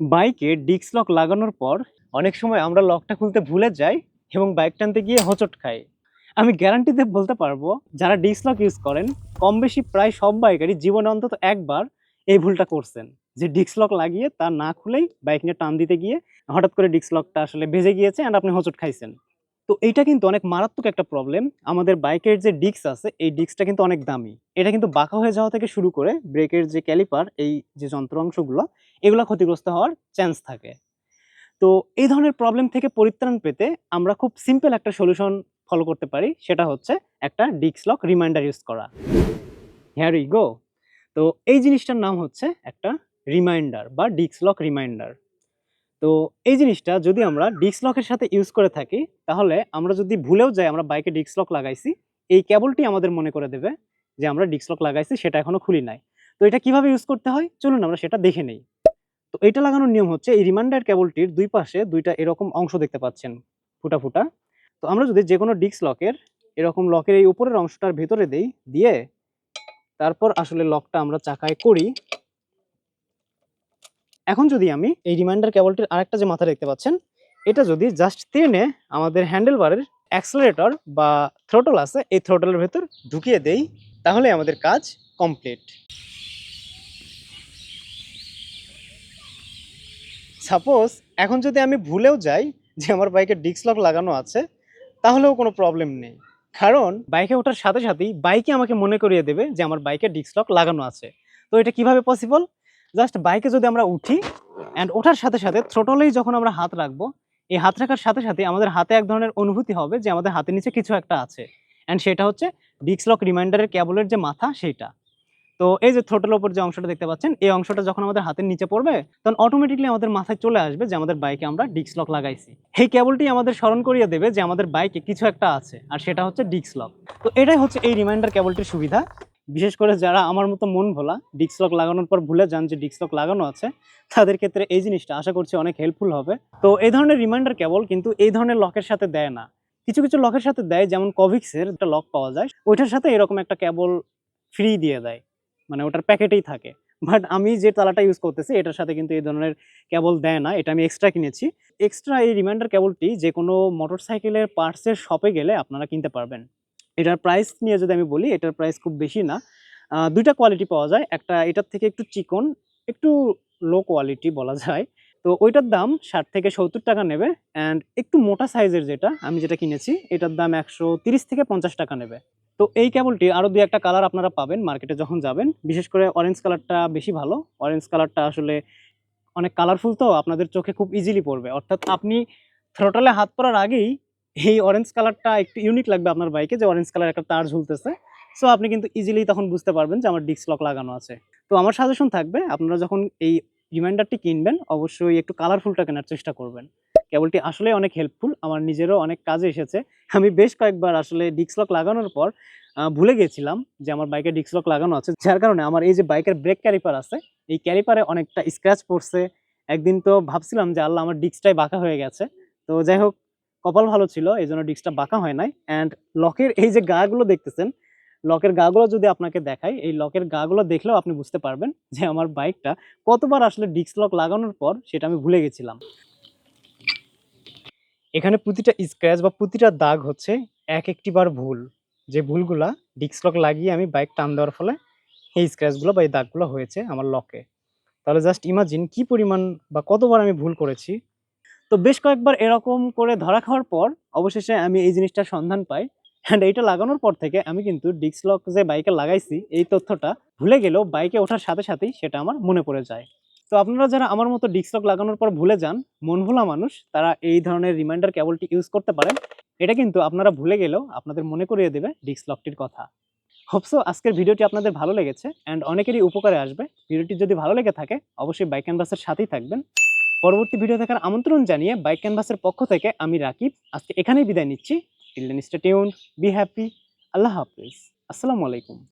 বাইকে disk lock লাগানোর পর অনেক সময় আমরা লকটা খুলতে ভুলে যাই এবং বাইক টানতে গিয়ে হোঁচট খাই। আমি গ্যারান্টিতে বলতে পারব, যারা ডিস্ক লক ইউজ করেন কম বেশি প্রায় সব বাইকারই জীবনে অন্তত একবার এই ভুলটা করছেন, যে ডিস্ক লক লাগিয়ে তা না খুলেই বাইক নিয়ে টান দিতে গিয়ে হঠাৎ করে ডিস্ক লকটা আসলে ভেজে গিয়েছে অ্যান্ড আপনি হোঁচট খাইছেন। তো এইটা কিন্তু অনেক মারাত্মক একটা প্রবলেম আমাদের বাইকের যে ডিস্ক আছে, এই ডিস্কটা কিন্তু অনেক দামি। এটা কিন্তু বাঁকা হয়ে যাওয়া থেকে শুরু করে ব্রেকের যে ক্যালিপার এই যে যন্ত্র অংশগুলো এগুলো ক্ষতিগ্রস্ত হওয়ার চান্স থাকে। তো এই ধরনের প্রবলেম থেকে পরিত্রাণ পেতে আমরা খুব সিম্পল একটা সলিউশন ফলো করতে পারি। সেটা হচ্ছে একটা ডিস্ক লক রিমাইন্ডার ইউজ করা। হ্যার গো তো এই জিনিসটার নাম হচ্ছে একটা রিমাইন্ডার বা ডিস্ক লক রিমাইন্ডার তো এই জিনিসটা যদি আমরা ডিস্ক লকের সাথে ইউজ করে থাকি, তাহলে আমরা যদি ভুলেও যাই আমরা বাইকে ডিস্ক লক লাগাইছি, এই কেবলটি আমাদের মনে করে দেবে যে আমরা ডিস্ক লক লাগাইছি, সেটা এখনও খুলি নাই। তো এটা কীভাবে ইউজ করতে হয়? চলুন আমরা সেটা দেখে নেই। তো এটা লাগানোর নিয়ম হচ্ছে এই রিমাইন্ডার কেবলটির দুই পাশে দুইটা এরকম অংশ দেখতে পাচ্ছেন, ফুটা ফুটা। তো আমরা যদি যে কোনো ডিস্ক লকের এরকম লকের এই উপরের অংশটার ভেতরে দেই, দিয়ে তারপর আসলে লকটা আমরা চাকায় করি এখন যদি আমি এই রিমাইন্ডার কেবলটির আরেকটা যে মাথা দেখতে পাচ্ছেন, এটা যদি জাস্ট টেনে আমাদের হ্যান্ডেল বারের অ্যাক্সেলারেটর বা থ্রোটল আছে, এই থ্রোটলের ভেতর ঢুকিয়ে দেই, তাহলে আমাদের কাজ কমপ্লিট সাপোজ এখন যদি আমি ভুলেও যাই যে আমার বাইকে ডিস্ক লক লাগানো আছে, তাহলেও কোনো প্রবলেম নেই। কারণ বাইকে ওঠার সাথে সাথেই বাইকে আমাকে মনে করিয়ে দেবে যে আমার বাইকে ডিস্ক লক লাগানো আছে। তো এটা কীভাবে পসিবল জাস্ট বাইকে যদি আমরা উঠি অ্যান্ড ওঠার সাথে সাথে থ্রোটলেই যখন আমরা হাত রাখব, এই হাত রাখার সাথে সাথে আমাদের হাতে এক ধরনের অনুভূতি হবে যে আমাদের হাতের নিচে কিছু একটা আছে। অ্যান্ড সেটা হচ্ছে ডিস্ক লক রিমাইন্ডারের কেবলের যে মাথা, সেইটা। তো এই যে থ্রোটলের উপর যে অংশটা দেখতে পাচ্ছেন, এই অংশটা যখন আমাদের হাতের নিচে পড়বে তখন অটোমেটিকলি আমাদের মাথায় চলে আসবে যে আমাদের বাইকে আমরা ডিস্ক লক লাগাইছি। এই ক্যাবলটি আমাদের স্মরণ করিয়ে দেবে যে আমাদের বাইকে কিছু একটা আছে, আর সেটা হচ্ছে ডিস্ক লক তো এটাই হচ্ছে এই রিমাইন্ডার কেবলটির সুবিধা। বিশেষ করে যারা আমার মতো মন ভোলা ডিস্ক লক লাগানোর পর ভুলে যান যে ডিস্ক লক লাগানো আছে, তাদের ক্ষেত্রে এই জিনিসটা আশা করছি অনেক হেল্পফুল হবে। তো এই ধরনের রিমাইন্ডার কেবল, কিন্তু এই ধরনের লকের সাথে দেয় না। কিছু কিছু লকের সাথে দেয়, যেমন কভিক্সের একটা লক পাওয়া যায়, ওইটার সাথে এরকম একটা কেবল ফ্রি দিয়ে দেয়। মানে ওটার প্যাকেটেই থাকে। বাট আমি যে তালাটা ইউজ করতেছি, এটার সাথে কিন্তু এই ধরনের কেবল দেয় না, এটা আমি এক্সট্রা কিনেছি। এক্সট্রা এই রিমাইন্ডার কেবলটি যে কোনো মোটরসাইকেলের পার্টসের শপে গেলে আপনারা কিনতে পারবেন। এটার প্রাইস নিয়ে যদি আমি বলি, এটার প্রাইস খুব বেশি না। দুইটা কোয়ালিটি পাওয়া যায়। একটা এটার থেকে একটু চিকন, একটু লো কোয়ালিটি বলা যায়। তো ওইটার দাম ষাট থেকে সত্তর টাকা নেবে অ্যান্ড একটু মোটা সাইজের যেটা, আমি যেটা কিনেছি, এটার দাম একশো তিরিশ থেকে পঞ্চাশ টাকা নেবে। তো এই কেবলটি আরও দুই একটা কালার আপনারা পাবেন মার্কেটে যখন যাবেন। বিশেষ করে অরেঞ্জ কালারটা বেশি ভালো। অরেঞ্জ কালারটা আসলে অনেক কালারফুল তো, আপনাদের চোখে খুব ইজিলি পড়বে। অর্থাৎ আপনি থ্রোটালে হাত পড়ার আগেই এই অরেঞ্জ কালারটা একটু ইউনিক লাগবে আপনার বাইকে যে অরেঞ্জ কালার একটা তার ঝুলতেছে। সো আপনি কিন্তু ইজিলি তখন বুঝতে পারবেন যে আমার ডিস্ক লক লাগানো আছে। তো আমার সাজেশন থাকবে, আপনারা যখন এই রিমাইন্ডারটি কিনবেন, অবশ্যই একটু কালারফুলটা কেনার চেষ্টা করবেন। কেবলটি আসলে অনেক হেল্পফুল আমার নিজেরও অনেক কাজে এসেছে। আমি বেশ কয়েকবার আসলে ডিস্ক লক লাগানোর পর ভুলে গেছিলাম যে আমার বাইকে ডিস্ক লক লাগানো আছে। যার কারণে আমার এই যে বাইকের ব্রেক ক্যারিপার আছে, এই ক্যারিপারে অনেকটা স্ক্র্যাচ পড়ছে। একদিন তো ভাবছিলাম যে আল্লাহ, আমার ডিস্কটাই বাঁকা হয়ে গেছে। তো যাই হোক কপাল ভালো ছিল এই জন্য ডিস্কটা বাঁকা হয় নাই। অ্যান্ড লকের এই যে গাগুলো দেখতেছেন লকের গাগুলো যদি আপনাকে দেখাই, এই লকের গাগুলো দেখলেও আপনি বুঝতে পারবেন যে আমার বাইকটা কতবার আসলে ডিস্ক লক লাগানোর পর সেটা আমি ভুলে গেছিলাম। এখানে প্রতিটা স্ক্র্যাচ বা প্রতিটা দাগ হচ্ছে এক একটি বার ভুল। যে ভুলগুলা ডিস্ক লক লাগিয়ে আমি বাইক টান দেওয়ার ফলে এই স্ক্র্যাচগুলো বা এই দাগগুলো হয়েছে আমার লকে তাহলে জাস্ট ইমাজিন কি পরিমাণ বা কতবার আমি ভুল করেছি তো বেশ কয়েকবার এরকম করে ধরা খাওয়ার পর অবশেষে আমি এই জিনিসটার সন্ধান পাই। অ্যান্ড এইটা লাগানোর পর থেকে আমি কিন্তু ডিস্ক লক যে বাইকে লাগাইছি, এই তথ্যটা ভুলে গেলেও বাইকে ওঠার সাথে সাথেই সেটা আমার মনে পড়ে যায়। তো আপনারা যারা আমার মতো ডিস্ক লক লাগানোর পর ভুলে যান, মন ভোলা মানুষ, তারা এই ধরনের রিমাইন্ডার কেবলটি ইউজ করতে পারেন। এটা কিন্তু আপনারা ভুলে গেলেও আপনাদের মনে করিয়ে দেবে ডিস্ক লকটির কথা। হোপসো আজকের ভিডিওটি আপনাদের ভালো লেগেছে। অ্যান্ড অনেকেরই উপকারে আসবে। ভিডিওটি যদি ভালো লেগে থাকে, অবশ্যই বাইক ক্যানভাসের সাথেই থাকবেন। পরবর্তী ভিডিও দেখার আমন্ত্রণ জানিয়ে বাইক ক্যানভাসের পক্ষ থেকে আমি রাকিব। আজকে এখানেই বিদায় নিচ্ছি। Till then stay tuned tune be happy আল্লাহ হাফিজ। আসসালামু আলাইকুম।